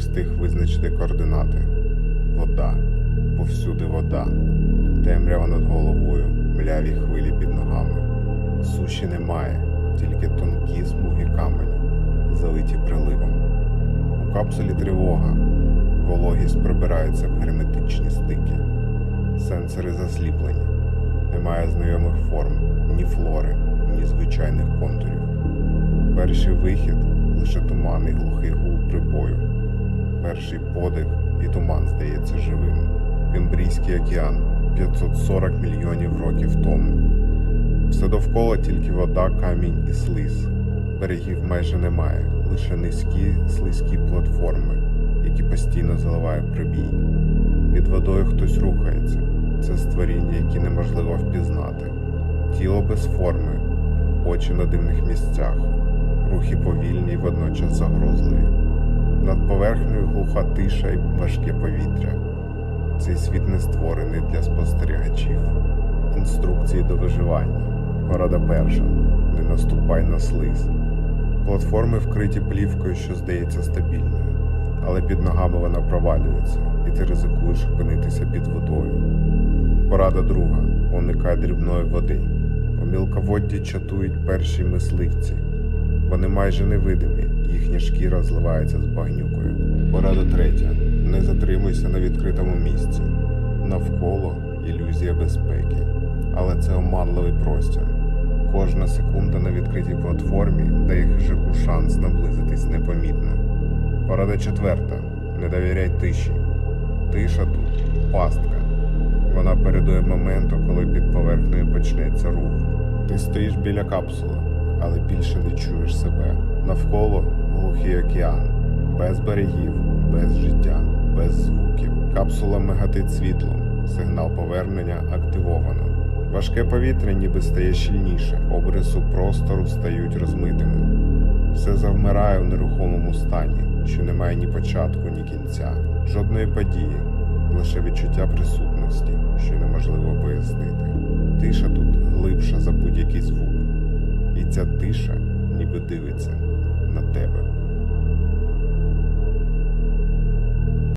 встиг визначити координати. Вода, повсюди вода, темрява над головою, мляві хвилі під ногами. Суші немає, тільки тонкі смуги каменю, залиті приливом. У капсулі тривога, вологість пробирається в герметичні стики. Сенсори засліплені. Немає знайомих форм, ні флори, ні звичайних контурів. Перший вихід лише туманний глухий гул прибою. Перший подих і туман здається живим. Кембрійський океан 540 мільйонів років тому. Все довкола тільки вода, камінь і слиз. Берегів майже немає, лише низькі слизькі платформи, які постійно заливає прибій. Під водою хтось рухається. Це створіння, які неможливо впізнати. Тіло без форми, очі на дивних місцях, рухи повільні й водночас загрозливі. Над поверхнею глуха тиша й важке повітря. Цей світ не створений для спостерігачів. Інструкції до виживання. Порада перша. Не наступай на слиз. Платформи вкриті плівкою, що здається стабільною, але під ногами вона провалюється, і ти ризикуєш опинитися під водою. Порада друга. Уникай дрібної води. У мілководді чатують перші мисливці. Вони майже невидимі, їхня шкіра зливається з багнюкою. Порада третя. Не затримуйся на відкритому місці. Навколо ілюзія безпеки. Але це оманливий простір. Кожна секунда на відкритій платформі дає хижаку шанс наблизитись непомітно. Порада четверта. Не довіряй тиші. Тиша тут пастка. Вона передує моменту, коли під поверхнею почнеться рух. Ти стоїш біля капсули, але більше не чуєш себе. Навколо глухий океан, без берегів, без життя, без звуків. Капсула мигатить світлом. Сигнал повернення активовано. Важке повітря ніби стає щільніше, обрису простору стають розмитими. Все завмирає в нерухомому стані, що не має ні початку, ні кінця, жодної події, лише відчуття присутності, що неможливо пояснити. Тиша тут глибша за будь-який звук, і ця тиша ніби дивиться.